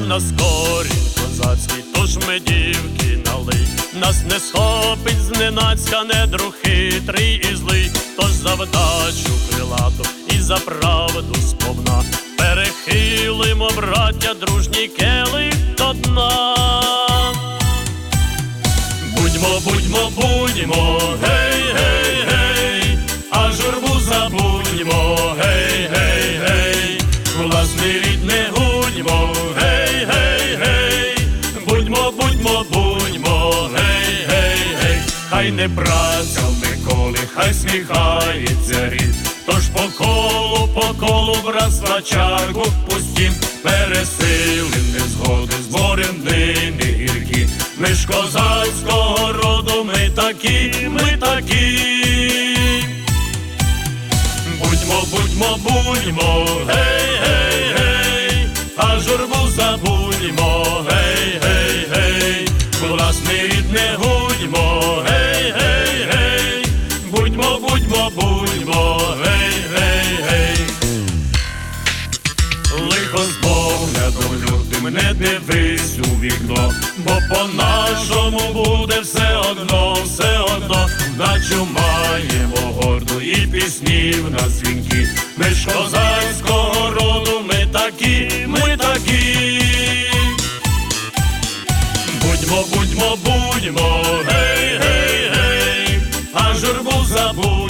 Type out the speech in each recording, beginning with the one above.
зборі козацький, тож ми дівки налий. Нас не схопить зненацька недруг хитрий і злий, тож за вдачу крилату і за правду сповна. Перехилимо, браття, дружній келих до дна. Будьмо, будьмо, будьмо, гей, гей, будьмо, гей, гей, гей, хай не праця в Миколи, хай сміхається рід, тож по колу, по колу братства чарку пустім, пересилим незгоди, зборем дни гіркі, ми ж козацького роду, ми такі, ми такі. Будьмо, будьмо, будьмо, гей, гей, гей, а журбу забудьмо, не дивись у вікно, бо по-нашому буде все одно, все одно, вдачу маємо горду і піснів на дзвінки. Ми ж козацького роду, ми такі, ми такі. Будьмо, будьмо, будьмо, гей, гей, гей, а журбу забудьмо,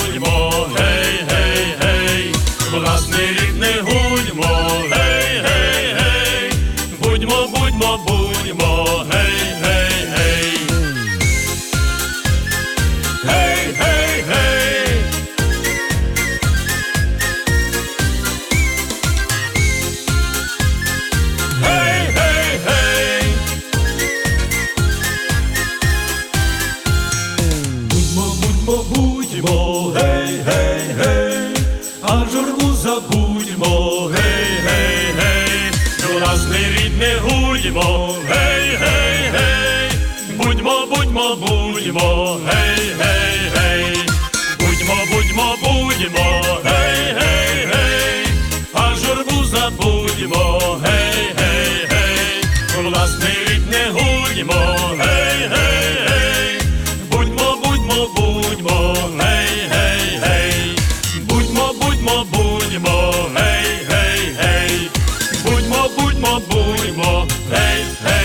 будьмо, будьмо, гей, гей, гей, а журбу забудьмо, гей, гей, гей, власний рід не гудьмо, гей, гей, гей, будьмо, будьмо, будьмо, гей, гей, гей, будьмо, будьмо, будьмо, гей, гей, гей, а журбу забудьмо, гей, гей, гей, власний рід не гудьмо, будьмо, будьмо, гей. Будьмо, гей, гей.